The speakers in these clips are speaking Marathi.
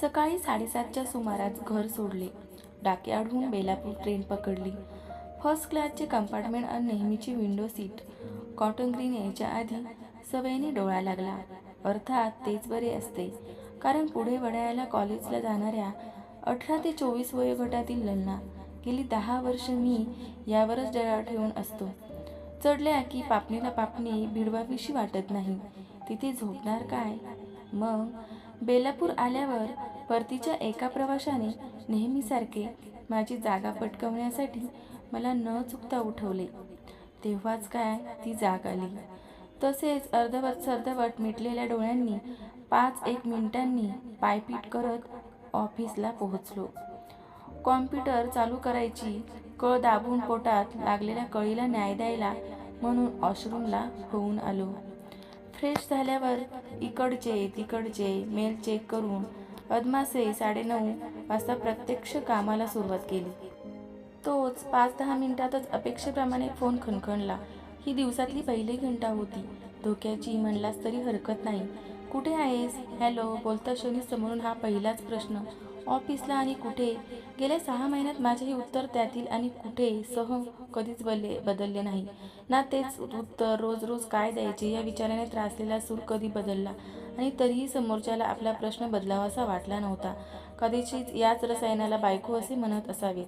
सकाळी साडेसातच्या सुमारास घर सोडले. डाक्याडहून बेलापूर ट्रेन पकडली. फर्स्ट क्लासचे कंपार्टमेंट आणि नेहमीची विंडो सीट. कॉटन ग्रीन यायच्या आधी सवयीने डोळा लागला. अर्थात तेच बरे असते. कारण पुढे वडाळ्याला कॉलेजला जाणाऱ्या अठरा ते चोवीस वयोगटातील ललना गेली दहा वर्ष मी यावरच डोळा ठेवून असतो. चढल्या की पापणीला पापणी भिडवावीशी वाटत नाही. तिथे झोपणार काय? मग बेलापूर आल्यावर परतीच्या एका प्रवाशाने नेहमीसारखे माझी जागा पटकवण्यासाठी मला न चुकता उठवले. तेव्हाच काय? ती जाग आली. तसेच अर्धवट सर्धवट मिटलेल्या डोळ्यांनी पाच एक मिनिटांनी पायपीट करत ऑफिसला पोहोचलो. कॉम्प्युटर चालू करायची कळ दाबून पोटात लागलेल्या कळीला न्याय द्यायला म्हणून वॉशरूमला होऊन आलो. फ्रेश झाल्यावर इकडचे तिकडचे मेल चेक करून अदमासे साडेनऊ वाजता प्रत्यक्ष कामाला सुरुवात केली. तोच पाच दहा मिनिटातच अपेक्षेप्रमाणे फोन खणखणला. ही दिवसातली पहिली घंटा होती. धोक्याची म्हणलास तरी हरकत नाही. कुठे आहेस? हॅलो बोलता शनी समोरून हा पहिलाच प्रश्न ऑफिसला आणि कुठे? गेल्या सहा महिन्यात माझेही उत्तर त्यातील आणि कुठे? सह कधीच बदले बदलले नाही. ना तेच उत्तर रोज रोज काय द्यायचे या विचाराने त्रासलेला सूर कधी बदलला? आणि तरीही समोरच्याला आपला प्रश्न बदलावासा वाटला नव्हता. कदाचित याच रसायनाला बायको असे म्हणत असावे.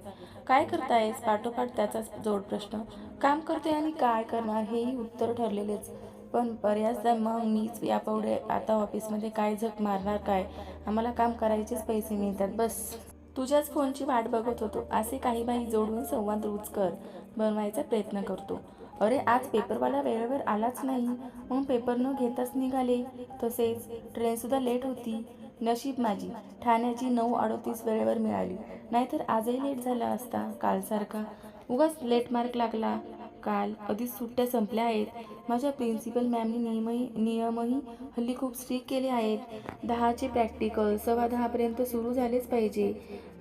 काय करतायस? पाठोपाठ त्याचाच जोड प्रश्न. काम करते आणि काय करणार हेही उत्तर ठरलेलेच. पण बऱ्याचदा मग मीच या पवडे आता ऑफिसमध्ये काय झक मारणार काय? आम्हाला काम करायचेच पैसे मिळतात बस. तुझ्याच फोनची वाट बघत होतो. असे काही बाई जोडून संवाद रुचकर बनवायचा प्रयत्न करतो. अरे आज पेपरवाला वेळेवर आलाच नाही. म्हणून पेपर न घेताच निघाले. तसेच ट्रेनसुद्धा लेट होती. नशीब माझी ठाण्याची नऊ अडोतीस वेळेवर मिळाली. नाहीतर आजही लेट झाला असता कालसारखा. उगाच लेट मार्क लागला. काल कधीच सुट्ट्या संपल्या आहेत. माझ्या प्रिन्सिपल मॅमने नियमही नियमही हल्ली खूप स्ट्रिक केले आहेत. दहाचे प्रॅक्टिकल सव्वा दहापर्यंत सुरू झालेच पाहिजे.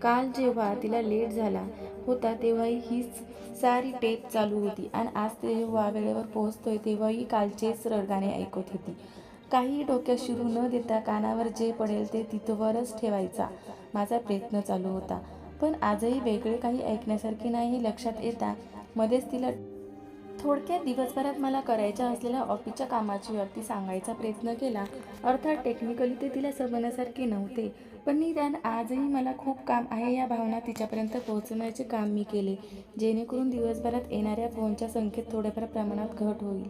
काल जेव्हा तिला लेट झाला होता तेव्हाही हीच सारी टेप चालू होती आणि आज तेव्हा वेळेवर पोहोचतोय तेव्हाही कालचेच रडगाणे ऐकत होती. काही डोक्यात शिरू न देता कानावर जे पडेल ते तिथवरच ठेवायचा माझा प्रयत्न चालू होता. पण आजही वेगळे काही ऐकण्यासारखे नाही हे लक्षात येता मध्येच तिला थोडक्यात दिवसभरात मला करायच्या असलेल्या ऑफिसच्या कामाची व्याप्ती सांगायचा प्रयत्न केला. अर्थात टेक्निकली ते तिला समजण्यासारखे नव्हते. पण निदान आजही मला खूप काम आहे या भावना तिच्यापर्यंत पोहोचवण्याचे काम मी केले. जेणेकरून दिवसभरात येणाऱ्या फोनच्या संख्येत थोड्याफार प्रमाणात घट होईल.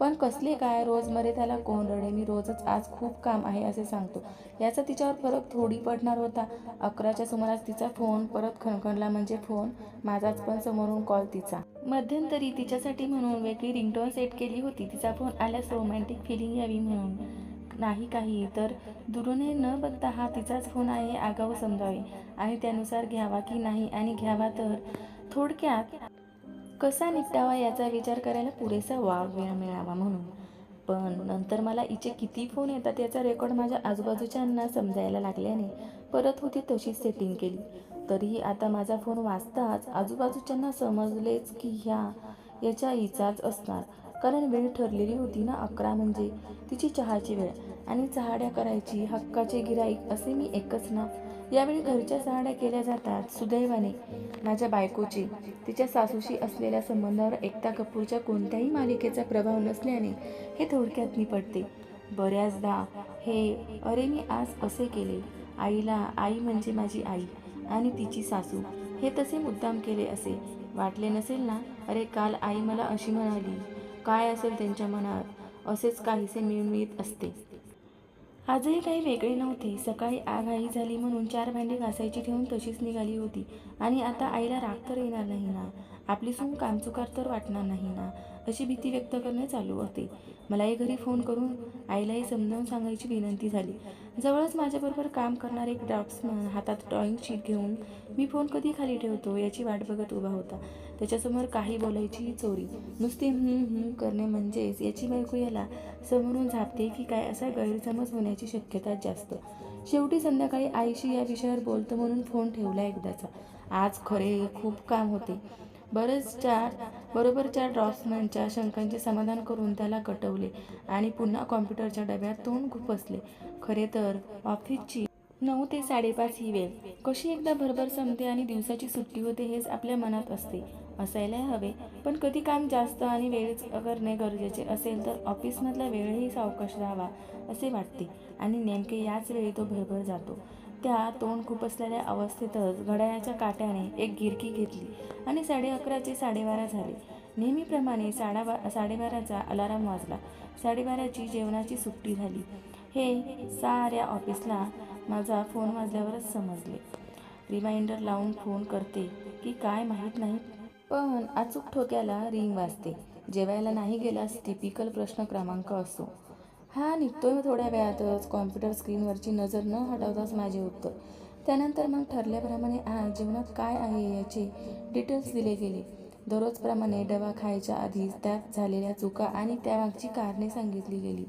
पण कसले काय रोज मरे त्याला कोण रडे? मी रोजच आज खूप काम आहे असे सांगतो. याचा तिच्यावर फरक थोडी पडणार होता. अकराच्या सुमारास तिचा फोन परत खणखणला म्हणजे फोन माझाच पण समोरून कॉल तिचा. मध्यंतरी तिच्यासाठी म्हणून वेगळी रिंगटोन सेट केली होती. तिचा फोन आल्यास रोमॅन्टिक फिलिंग यावी म्हणून. नाही काही तर दुरूने न बघता हा तिचाच फोन आहे आगाऊ समजावे. आणि त्यानुसार घ्यावा की नाही आणि घ्यावा तर? थोडक्यात कसा निपटावा याचा विचार करायला पुरेसा वाव वेळ मिळावा म्हणून. पण नंतर मला इचे किती फोन येतात याचा रेकॉर्ड माझ्या आजूबाजूच्यांना समजायला लागल्याने परत होती तशीच सेटिंग केली. तरीही आता माझा फोन वाचताच आजूबाजूच्यांना समजलेच की ह्या याच्या हिचाच असणार. कारण वेळ ठरलेली होती ना अकरा म्हणजे. तिची चहाची वेळ. आणि चहाड्या करायची हक्काचे गिराईक असे मी एकच ना. यावेळी घरच्या चहाड्या केल्या जातात. सुदैवाने माझ्या बायकोची तिच्या सासूशी असलेल्या संबंधावर एकता कपूरच्या कोणत्याही मालिकेचा प्रभाव नसल्याने हे थोडक्यात मी पडते. बऱ्याचदा हे अरे मी आज असे केले. आईला आई म्हणजे माझी आई आणि तिची सासू. हे तसे मुद्दाम केले असे. वाटले नसेल ना? अरे काल आई मला अशी म्हणाली काय असेल त्यांच्या मनात? असेच काहीसे मिळमिळत असते. आजही काही वेगळे नव्हते. सकाळी आग आई झाली म्हणून चार भांडी घासायची ठेवून तशीच निघाली होती. आणि आता आईला राग तर येणार नाही ना. आपली सून कामचुकार तर वाटणार नाही ना. अशी भीती व्यक्त करणे चालू होते. मलाही घरी फोन करून आईलाही समजावून सांगायची विनंती झाली. जवळच माझ्याबरोबर काम करणारे एक ड्राफ्ट्समन हातात ड्रॉइंग शीट घेऊन मी फोन कधी खाली ठेवतो याची वाट बघत उभा होता. त्याच्यासमोर काही बोलायची चोरी. नुसते हम्म हम्म करणे म्हणजेच याची बायको याला समोरून झापते की काय असा गैरसमज होण्याची शक्यता जास्त. शेवटी संध्याकाळी आईशी या विषयावर बोलतो म्हणून फोन ठेवला एकदाचा. आज खरे खूप काम होते. बरेचच्या बरोबरच्या ड्रॉप्समॅनच्या शंकांचे समाधान करून त्याला कटवले आणि पुन्हा कॉम्प्युटरच्या डब्यात तोंड खुपसले. खरे तर ऑफिसची नऊ ते साडेपाच ही वेळ. कशी एकदा भरभर संपते आणि दिवसाची सुट्टी होते हेच आपल्या मनात असते. असायला हवे पण कधी काम जास्त आणि वेळेच करणे गरजेचे असेल तर ऑफिसमधला वेळही सावकाश राहावा असे वाटते. आणि नेमके याच वेळी तो भरभर जातो. त्या तोंड खुपसलेल्या अवस्थेतच घड्याळाच्या काट्याने एक गिरकी घेतली आणि साडे अकराचे साडेबारा झाले. नेहमीप्रमाणे साडाबा साडेबाराचा अलाराम वाजला. साडेबाराची जेवणाची सुट्टी झाली. हे साऱ्या ऑफिसला माझा फोन वाजल्यावरच समजले. रिमाइंडर लावून फोन करते की काय माहीत नाही पण अचूक ठोक्याला रिंग वाजते. जेवायला नाही गेलास टिपिकल प्रश्न क्रमांक असतो हा निघतोय थोड्या वेळातच. कॉम्प्युटर स्क्रीनवरची नजर न हटवताच माझे उत्तर. त्यानंतर मग ठरल्याप्रमाणे आज जीवनात काय आहे याचे डिटेल्स दिले गेले. दररोजप्रमाणे डबा खायच्या आधीच त्यात झालेल्या चुका आणि त्यामागची कारणे सांगितली गेली.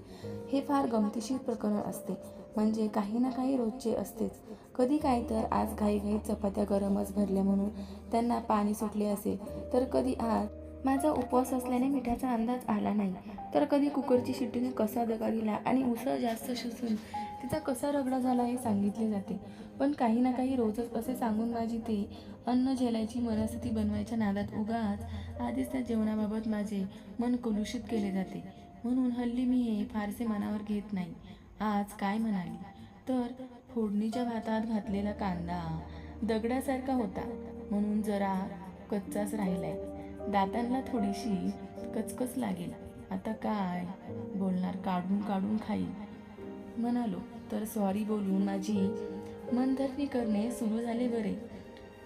हे फार गमतीशीर प्रकरण असते. म्हणजे काही ना काही रोजचे असतेच. कधी काय तर आज घाईघाईत चपात्या गरमच भरल्या म्हणून त्यांना पाणी सुटले असेल. तर कधी आज माझा उपवास असल्याने मिठाचा अंदाज आला नाही. तर कधी कुकरची शिट्टीने कसा दगा दिला आणि उसळ जास्त शिसून तिचा कसा रगडा झाला हे सांगितले जाते. पण काही ना काही रोजच असे सांगून माझी ते अन्न झेलायची मनस्थिती बनवायच्या नादात उगाच आधीच त्या जेवणाबाबत माझे मन कलुषित केले जाते. म्हणून हल्ली मी हे फारसे मनावर घेत नाही. आज काय म्हणाली? तर फोडणीच्या भातात घातलेला कांदा दगडासारखा होता. म्हणून जरा कच्चाच राहिलाय. दातांना थोडीशी कचकच लागेल. आता काय बोलणार? काढून काढून खाईल. म्हणालो तर सॉरी बोलून माझी. मनधरणी करणे सुरू झाले बरे.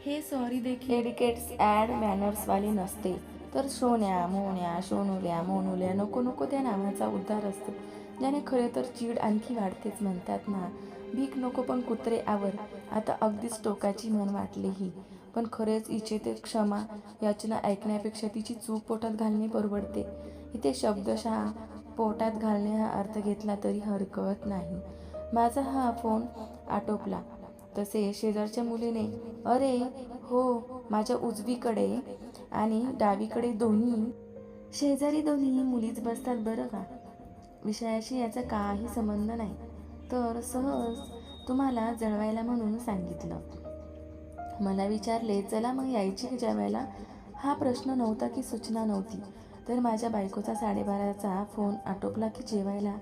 हे सॉरी देखील डेडिकेट्स ॲड मॅनर्सवाले नसते. तर सोन्या मोन्या सोनुल्या मोनुल्या नको नको त्या नावाचा उद्धार असतो. ज्याने खरे तर चीड आणखी वाढतेच म्हणतात ना. भीक नको पण कुत्रे आवर. आता अगदीच टोकाची म्हण वाटली ही. पण खरेच इच्छेते क्षमा याचना ऐकण्यापेक्षा तिची चूक पोटात घालणे परवडते. इथे शब्दशः पोटात घालणे हा अर्थ घेतला तरी हरकत नाही. माझा हा फोन आटोपला. तसे शेजारच्या मुलीने अरे हो माझ्या उजवीकडे आणि डावीकडे दोन्ही शेजारी दोन्ही मुलीच बसतात बरं का? विषयाशी याचा काही संबंध नाही. तर सहज तुम्हाला जळवायला म्हणून सांगितलं. मला विचारले चला मग यायची जेवायला? हा प्रश्न नव्हता की सूचना नव्हती. तर माझ्या बायकोचा साडेबाराचा फोन आटोपला की जेवायला.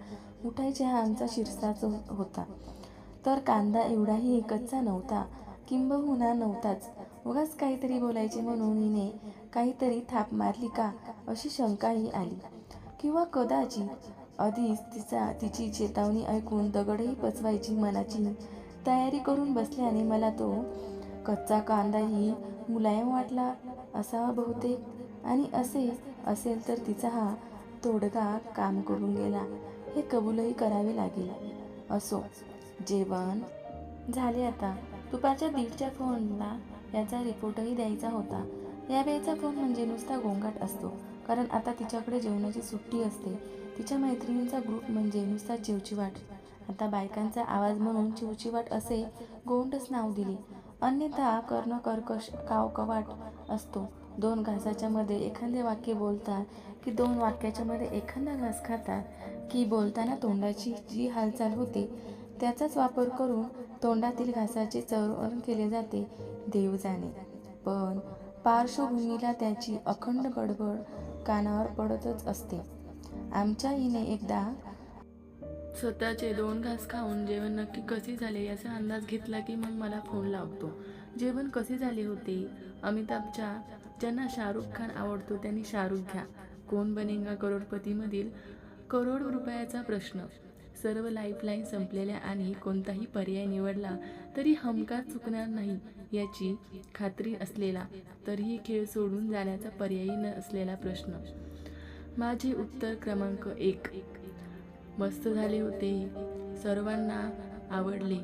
उठायचे हा आमचा शिरसाच हो, होता. तर कांदा एवढाही एकचचा नव्हता. किंबहुना नव्हताच. उगाच काहीतरी बोलायचे म्हणून हिने काहीतरी थाप मारली का अशी शंकाही आली. किंवा कदाचित आधीच तिचा तिची चेतावणी ऐकून दगडही पचवायची मनाची तयारी करून बसल्याने मला तो कच्चा कांदाही मुलायम वाटला असावा बहुतेक. आणि असे असेल तर तिचा हा तोडगा काम करून गेला. हे कबूलही करावे लागेल. असो जेवण झाले आता. दुपारच्या दीडच्या फोनला याचा रिपोर्टही द्यायचा होता. यावेळेचा फोन म्हणजे नुसता गोंगाट असतो. कारण आता तिच्याकडे जेवणाची सुट्टी असते. तिच्या मैत्रिणींचा ग्रुप म्हणजे नुसता चिवचिवाट. आता बायकांचा आवाज म्हणून चिवचिवाट असे गोंडच नाव दिले. अन्यथा कर्ण कर्कश कावकवाट असतो. दोन घासाच्या मध्ये एखादे वाक्य बोलतात की दोन वाक्याच्या मध्ये एखादा घास खातात की बोलताना तोंडाची जी हालचाल होते त्याचाच वापर करून तोंडातील घासाचे चवरण केले जाते देव जाणे. पण पार्श्वभूमीला त्याची अखंड गडबड कानावर पडतच असते. आमच्या हिने एकदा स्वतःचे दोन घास खाऊन जेवण नक्की कसे झाले याचा अंदाज घेतला की मग मला फोन लावतो. जेवण कसे झाले होते? अमिताभच्या ज्यांना शाहरुख खान आवडतो त्यांनी शाहरुख घ्या. कोण बनेगा करोडपतीमधील? करोड रुपयाचा प्रश्न. सर्व लाईफलाईन संपलेल्या आणि कोणताही पर्याय निवडला तरी हमखास चुकणार नाही याची खात्री असलेला तरीही खेळ सोडून जाण्याचा पर्यायी न असलेला प्रश्न. माझे उत्तर क्रमांक एक. मस्त झाले होते. सर्वांना आवडले.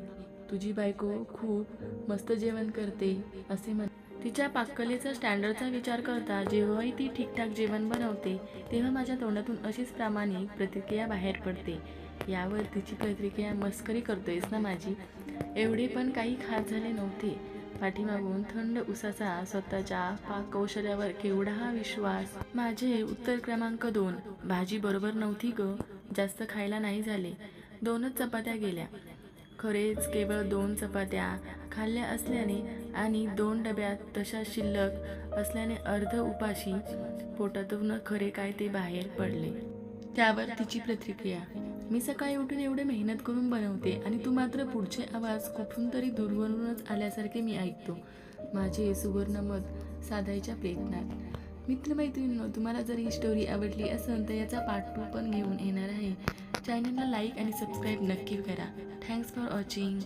तुझी बायको खूप मस्त जेवण करते असे म्हण. तिच्या पाककलेचा स्टँडर्डचा विचार करता जेव्हाही ती ठीकठाक जेवण बनवते तेव्हा माझ्या तोंडातून अशीच प्रामाणिक प्रतिक्रिया बाहेर पडते. यावर तिची प्रतिक्रिया मस्करी करतोयस ना माझी? एवढे पण काही खास झाले नव्हते. पाठीमागून थंड उसाचा स्वतःच्या पाककौशल्यावर केवढा हा विश्वास? माझे उत्तर क्रमांक दोन. भाजी बरोबर नव्हती ग. जास्त खायला नाही झाले. दोनच चपात्या गेल्या. खरेच केवळ दोन चपात्या खाल्ल्या असल्याने आणि दोन डब्यात तशा शिल्लक असल्याने अर्ध उपाशी पोटातून खरे काय ते बाहेर पडले. त्यावर तिची प्रतिक्रिया. मी सकाळी उठून एवढे मेहनत करून बनवते आणि तू मात्र पुढचे आवाज कुठून तरी दूरवरूनच आल्यासारखे मी ऐकतो. माझे सुवर्ण मत साधायच्या प्रयत्नात. मित्रमैत्रिणींनो तुम्हाला जर ही स्टोरी आवडली असेल तर याचा पार्ट टू पण घेऊन येणार आहे. चॅनलला लाईक आणि सबस्क्राईब नक्की करा. Thanks for watching